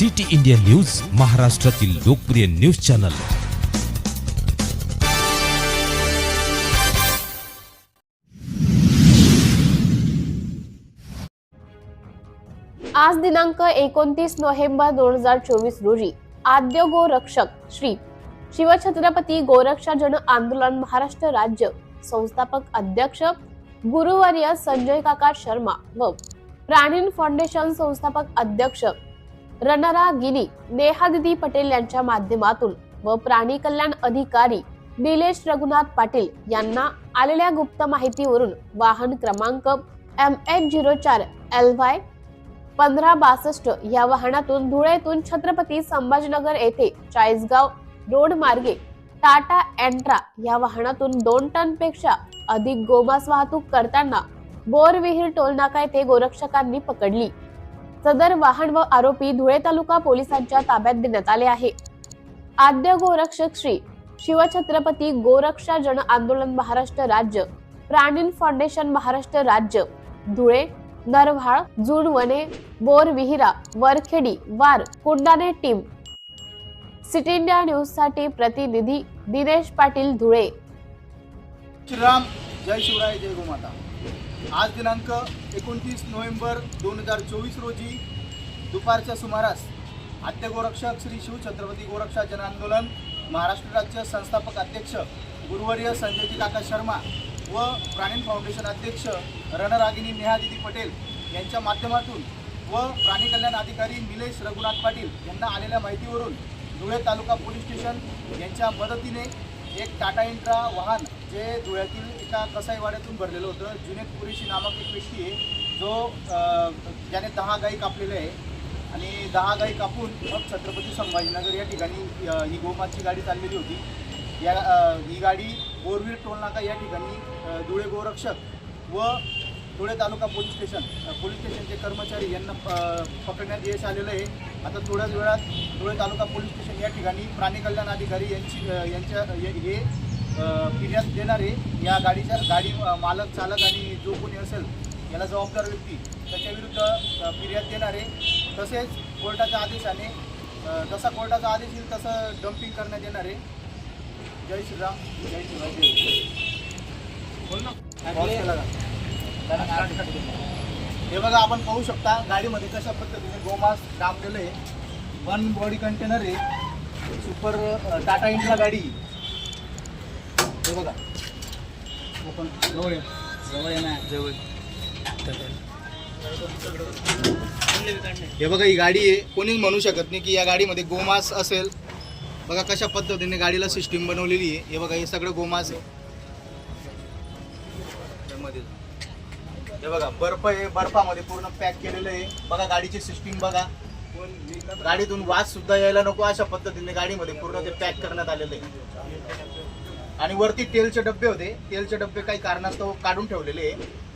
City India news महाराष्ट्रातील लोकप्रिय news channel. आज दिनांक एकोणतीस नोव्हेंबर दोन हजार चोवीस रोजी आद्य गोरक्षक श्री शिवछत्रपती गोरक्षा जन आंदोलन महाराष्ट्र राज्य संस्थापक अध्यक्ष गुरुवर्य संजय काका शर्मा व प्राणीन फाउंडेशन संस्थापक अध्यक्ष रनरा गिरी नेहादिदी पटेल यांच्या माध्यमातून व प्राणी कल्याण अधिकारी निलेश रघुनाथ पाटील यांना आलेल्या गुप्त माहितीवरून वाहन क्रमांक एम एच झिरो चार एल वाय पंधरा बासष्ट या वाहनातून धुळेतून छत्रपती संभाजीनगर येथे चाळीसगाव रोड मार्गे टाटा एंट्रा या वाहनातून दोन टनपेक्षा अधिक गोमास वाहतूक करताना बोरविहीर टोलनाका येथे गोरक्षकांनी पकडली. सदर वाहन व आरोपी धुळे तालुका पोलिसांच्या ताब्यात देण्यात आले आहे. आद्य गोरक्षक श्री शिवछत्रपती गोरक्षा जन आंदोलन महाराष्ट्र राज्य प्राणीन फाउंडेशन महाराष्ट्र राज्य धुळे नरव्हाळ जुनवणे बोरविहिरा वरखेडी वार कुंडाने टीम. सिटी इंडिया न्यूजसाठी प्रतिनिधी दिनेश पाटील धुळे. श्रीराम जय शिवराय जय गोमाता. आज दिनांक एकोणतीस नोव्हेंबर दोन हजार चोवीस रोजी दुपारच्या सुमारास आद्य गोरक्षक श्री शिव छत्रपती गोरक्षा जन आंदोलन महाराष्ट्र राज्य संस्थापक अध्यक्ष गुरुवर्य संजयजी काका शर्मा व प्राणीन फाउंडेशन अध्यक्ष रणरागिनी नेहादिदी पटेल यांच्या माध्यमातून व प्राणी कल्याण अधिकारी निलेश रघुनाथ पाटील यांना आलेल्या माहितीवरून धुळे तालुका पोलीस स्टेशन यांच्या मदतीने एक टाटा इंट्रा वाहन जे धुळ्यातील एका कसाईवाड्यातून भरलेलं होतं. जुनेद पुरेशी नामक एक व्यक्ती आहे. जो ज्याने दहा गाई कापलेले आहे. आणि दहा गाई कापून मग छत्रपती संभाजीनगर या ठिकाणी ही गोमाची गाडी चाललेली होती. या ही गाडी बोरवीर टोलनाका या ठिकाणी धुळे गोरक्षक व धुळे तालुका पोलीस स्टेशन पोलीस स्टेशनचे कर्मचारी यांना पकडण्यात यश आलेलं आहे. आता थोड्याच वेळात धुळे तालुका पोलीस स्टेशन या ठिकाणी प्राणी कल्याण अधिकारी यांची यांच्या हे फिर्याद देणारे या गाडीच्या गाडी मालक चालक आणि जो कोणी असेल याला जबाबदार व्यक्ती त्याच्याविरुद्ध फिर्याद देणारे तसेच कोर्टाच्या आदेशाने जसा कोर्टाचा आदेश येईल तसं डम्पिंग करण्यात येणार आहे. जय श्रीराम. जय शिवराय. बोल ना? हे बघा आपण पाहू शकता गाडीमध्ये कशा पद्धतीने गोमास डांबलेलं आहे वन बॉडी कंटेनर आहे. सुपर टाटा इंडिया गाडी. हे बघा. आपण जवळ जवळ ये जवळ. हे बघा ही गाडी आहे. कोणीच म्हणू शकत नाही की या गाडीमध्ये गोमास असेल. बघा कशा पद्धतीने गाडीला सिस्टीम बनवलेली आहे. हे बघा हे सगळं गोमास आहे. त्यामध्ये. हे बघा बर्फ आहे बर्फामध्ये पूर्ण पॅक केलेलं आहे. बघा गाडीची सिस्टीम बघा. गाडीतून वास सुद्धा यायला नको अशा पद्धतीने गाडीमध्ये पूर्ण ते पॅक करण्यात आलेलं आहे. आणि वरती तेलचे डब्बे होते. तेलचे डब्बे काही कारणास्तव काढून ठेवलेले आहे.